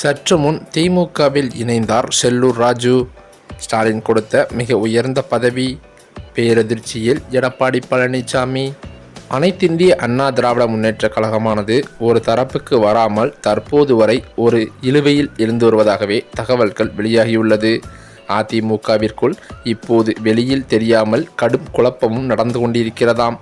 சற்று முன் திமுகவில் இணைந்தார் செல்லூர் ராஜு. ஸ்டாலின் கொடுத்த மிக உயர்ந்த பதவி பேரதிர்ச்சியில் எடப்பாடி பழனிசாமி. அனைத்திந்திய அண்ணா திராவிட முன்னேற்ற கழகமானது ஒரு தரப்புக்கு வராமல் தற்போது வரை ஒரு இழுவையில் இருந்து வருவதாகவே தகவல்கள் வெளியாகியுள்ளது. அதிமுகவிற்குள் இப்போது வெளியில் தெரியாமல் கடும் குழப்பமும் நடந்து கொண்டிருக்கிறதாம்.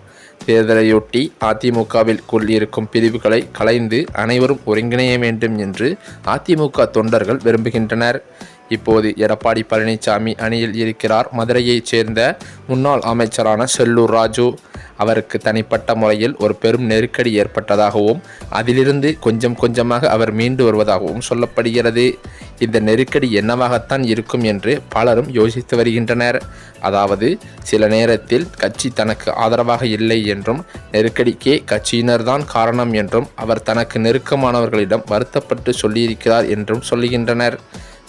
தேர்தலையொட்டி அதிமுகவில் இருக்கும் பிரிவுகளை கலைந்து அனைவரும் ஒருங்கிணைய வேண்டும் என்று அதிமுக தொண்டர்கள் விரும்புகின்றனர். இப்போது எடப்பாடி பழனிசாமி அணியில் இருக்கிறார். மதுரையைச் சேர்ந்த முன்னாள் அமைச்சரான செல்லூர் ராஜு. அவருக்கு தனிப்பட்ட முறையில் ஒரு பெரும் நெருக்கடி ஏற்பட்டதாகவும் அதிலிருந்து கொஞ்சம் கொஞ்சமாக அவர் மீண்டு வருவதாகவும் சொல்லப்படுகிறது. இந்த நெருக்கடி என்னவாகத்தான் இருக்கும் என்று பலரும் யோசித்து வருகின்றனர். அதாவது சில நேரத்தில் கட்சி தனக்கு ஆதரவாக இல்லை என்றும் நெருக்கடிக்கே கட்சியினர்தான் காரணம் என்றும் அவர் தனக்கு நெருக்கமானவர்களிடம் வருத்தப்பட்டு சொல்லியிருக்கிறார் என்றும் சொல்லுகின்றனர்.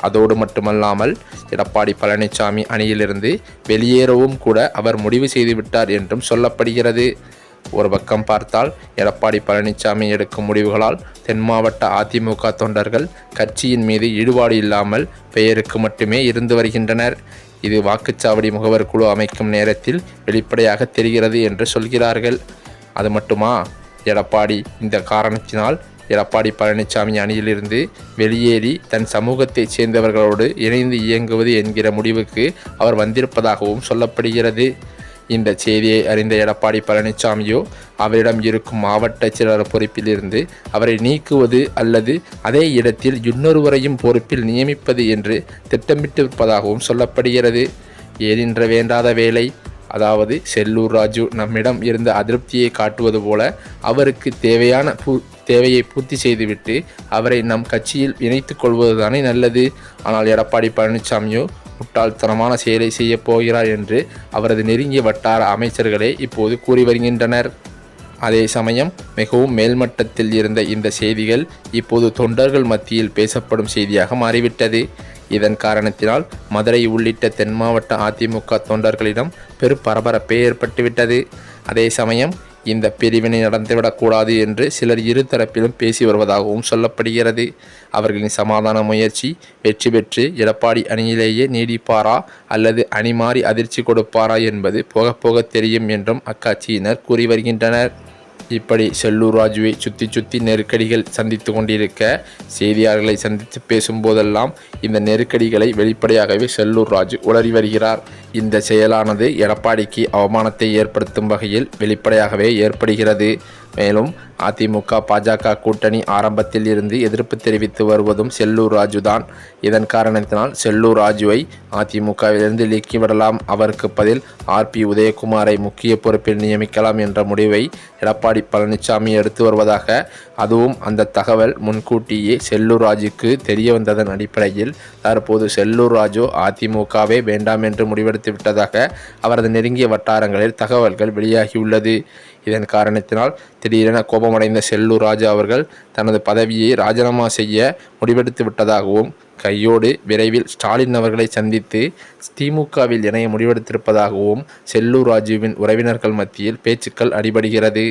அதோடு மட்டுமல்லாமல் எடப்பாடி பழனிசாமி அணியிலிருந்து வெளியேறவும் கூட அவர் முடிவு செய்துவிட்டார் என்றும் சொல்லப்படுகிறது. ஒரு பக்கம் பார்த்தால் எடப்பாடி பழனிசாமி எடுக்கும் முடிவுகளால் தென் மாவட்ட அதிமுக தொண்டர்கள் கட்சியின் மீது ஈடுபாடு இல்லாமல் பெயருக்கு மட்டுமே இருந்து வருகின்றனர். இது வாக்குச்சாவடி முகவர் குழு அமைக்கும் நேரத்தில் வெளிப்படையாக தெரிகிறது என்று சொல்கிறார்கள். அது மட்டுமா? எடப்பாடி இந்த காரணத்தினால் எடப்பாடி பழனிசாமி அணியிலிருந்து வெளியேறி தன் சமூகத்தைச் சேர்ந்தவர்களோடு இணைந்து இயங்குவது என்கிற முடிவுக்கு அவர் வந்திருப்பதாகவும் சொல்லப்படுகிறது. இந்த செய்தியை அறிந்த எடப்பாடி பழனிசாமியோ அவரிடம் இருக்கும் மாவட்ட செயலாளர் பொறுப்பிலிருந்து அவரை நீக்குவது அல்லது அதே இடத்தில் இன்னொருவரையும் பொறுப்பில் நியமிப்பது என்று திட்டமிட்டிருப்பதாகவும் சொல்லப்படுகிறது. ஏனின்ற வேண்டாத வேலை அதாவது செல்லூர் ராஜு நம்மிடம் இருந்த அதிருப்தியை காட்டுவது போல அவருக்கு தேவையான பூ தேவையை பூர்த்தி செய்துவிட்டு அவரை நம் கட்சியில் இணைத்துக் கொள்வதுதானே நல்லது. ஆனால் எடப்பாடி பழனிசாமியோ முட்டாள்தனமான செயலை செய்யப் போகிறார் என்று அவரது நெருங்கிய வட்டார அமைச்சர்களே இப்போது கூறி வருகின்றனர். அதே சமயம் மிகவும் மேல்மட்டத்தில் இருந்த இந்த செய்திகள் இப்போது தொண்டர்கள் மத்தியில் பேசப்படும் செய்தியாக மாறிவிட்டது. இதன் காரணத்தினால் மதுரை உள்ளிட்ட தென் மாவட்ட அதிமுக தொண்டர்களிடம் பெரும் பரபரப்பே ஏற்பட்டுவிட்டது. அதே சமயம் இந்த பிரிவினை நடந்துவிடக்கூடாது என்று சிலர் இரு தரப்பிலும் பேசி வருவதாகவும் சொல்லப்படுகிறது. அவர்களின் சமாதான முயற்சி வெற்றி பெற்று எடப்பாடி அணியிலேயே நீடிப்பாரா அல்லது அணி மாறி அதிர்ச்சி கொடுப்பாரா என்பது போக போக தெரியும் என்றும் அக்கட்சியினர் கூறி வருகின்றனர். இப்படி செல்லூர் ராஜுவை சுற்றி சுற்றி நெருக்கடிகள் சந்தித்து கொண்டிருக்க செய்தியாளர்களை சந்தித்து பேசும்போதெல்லாம் இந்த நெருக்கடிகளை வெளிப்படையாகவே செல்லூர் ராஜு உளறி வருகிறார். இந்த செயலானது எடப்பாடிக்கு அவமானத்தை ஏற்படுத்தும் வகையில் வெளிப்படையாகவே ஏற்படுகிறது. மேலும் அதிமுக பாஜக கூட்டணி ஆரம்பத்தில் இருந்து எதிர்ப்பு தெரிவித்து வருவதும் செல்லூர் ராஜுதான். இதன் காரணத்தினால் செல்லூர் ராஜுவை அதிமுகவிலிருந்து நீக்கிவிடலாம் அவருக்கு பதில் ஆர். பி. உதயகுமாரை முக்கிய பொறுப்பில் நியமிக்கலாம் என்ற முடிவை எடப்பாடி பழனிசாமி எடுத்து வருவதாக அதுவும் அந்த தகவல் முன்கூட்டியே செல்லூர் ராஜுக்கு தெரிய வந்ததன் அடிப்படையில் தற்போது செல்லூர் ராஜு அதிமுகவே வேண்டாம் என்று முடிவெடுத்து விட்டதாக அவரது நெருங்கிய வட்டாரங்களில் தகவல்கள் வெளியாகியுள்ளது. இதன் காரணத்தினால் திடீரென கோபமடைந்த செல்லூர் ராஜா அவர்கள் தனது பதவியை ராஜினாமா செய்ய முடிவெடுத்து விட்டதாகவும் கையோடு விரைவில் ஸ்டாலின் அவர்களை சந்தித்து திமுகவில் இணைய முடிவெடுத்திருப்பதாகவும் செல்லூர் ராஜுவின் உறவினர்கள் மத்தியில் பேச்சுக்கள் அடிபடுகிறது.